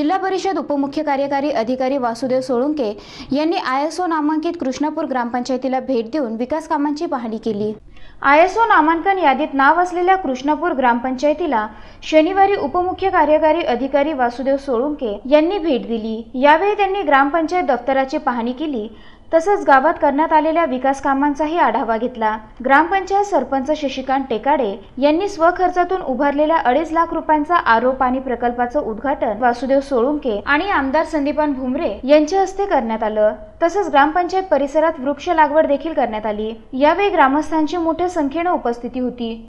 जिल्हा परिषद उपमुख्य कार्यकारी अधिकारी वासुदेव सोळुंके यांनी आय एस ओ नामांकित कृष्णापूर ग्रामपंचायतीला भेट देऊन विकास कामांची पाहणी केली. आय एस ओ नामांकन यादीत नाव असलेल्या कृष्णापूर ग्रामपंचायतीला शनिवारी उपमुख्य कार्यकारी अधिकारी वासुदेव सोळुंके यांनी भेट दिली. यावेळी त्यांनी ग्रामपंचायत दफ्तराची पाहणी केली. तसंच गावात करण्यात आलेल्या विकास कामांचाही आढावा घेतला. ग्रामपंचायत सरपंच शशिकांत टेकाडे यांनी स्वखर्चातून उभारलेल्या अडीच लाख रुपयांचा आरो पाणी प्रकल्पाचं उद्घाटन वासुदेव सोळुंके आणि आमदार संदीपान भुमरे यांच्या हस्ते करण्यात आलं. तसंच ग्रामपंचायत परिसरात वृक्ष लागवड देखील करण्यात आली. यावेळी ग्रामस्थांची मोठ्या संख्येनं उपस्थिती होती.